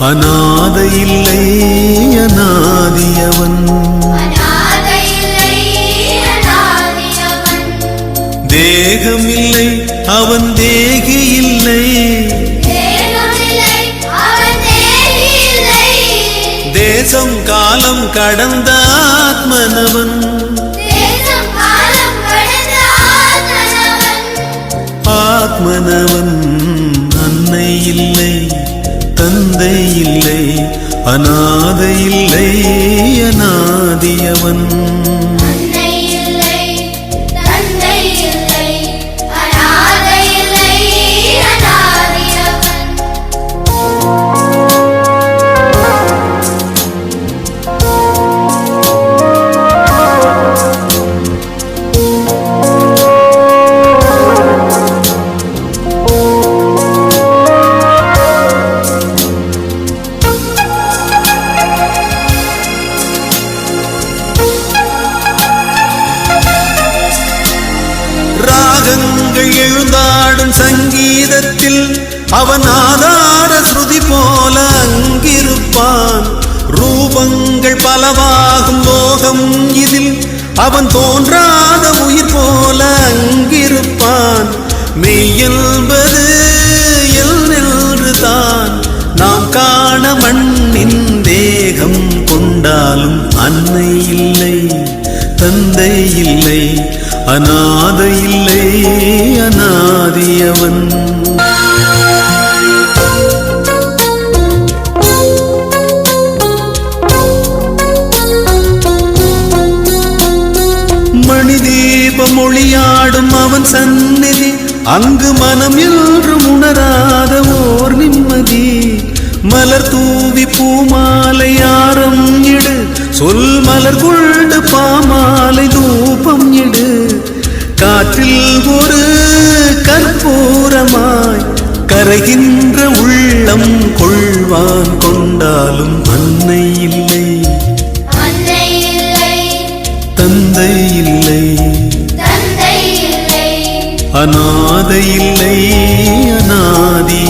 அநாத இல்லை அநாதியவன் தேகம் இல்லை அவன் தேகி இல்லை. தேசம் காலம் கடந்த ஆத்மனவன். ஆத்மனவன். தந்தை இல்லை அநாதை இல்லை அநாதியவன் ராகங்கள் எழுந்தாடும் சங்கீதத்தில் அவன் ஆதார ஸ்ருதி போல அங்கிருப்பான். ரூபங்கள் பலவாகும் லோகம் இதில் அவன் தோன்றாத உயிர் போல அங்கிருப்பான். மெய்யென்பது எல் தான் நாம் காண மண்ணின் தேகம் கொண்டாலும் அன்னை இல்லை தந்தை இல்லை. அநாத இல்லை அநாதியவன் மணி ஒளியாடும் அவன் சந்நிதி அங்கு மனம் என்றும் உணராத ஓர் நிம்மதி. மலர் தூவி பூமாலை ஆரம் இடு சொல் மலர் கொண்டு கரைகின்ற உள்ளம் கொள்வான் கொண்டாலும் அன்னை இல்லை. தந்தை இல்லை. அநாதை இல்லை. அநாதி